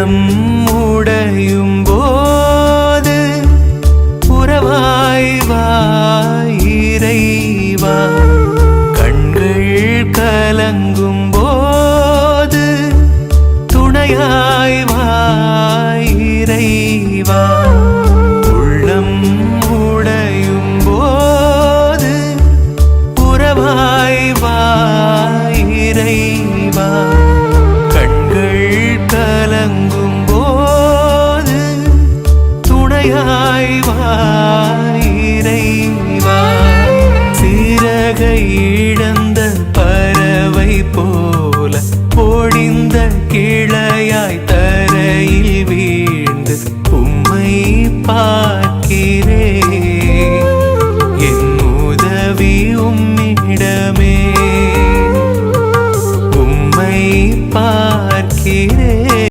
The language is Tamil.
உள்ளம் உடையும் போது உறவாய் வாயிரைவா கண்கள் கலங்கும் போது துணையாய் வாயிரைவா துணையாய் வாயிரைவா சிறகை இழந்த பறவை போல பொழிந்த கிளையாய்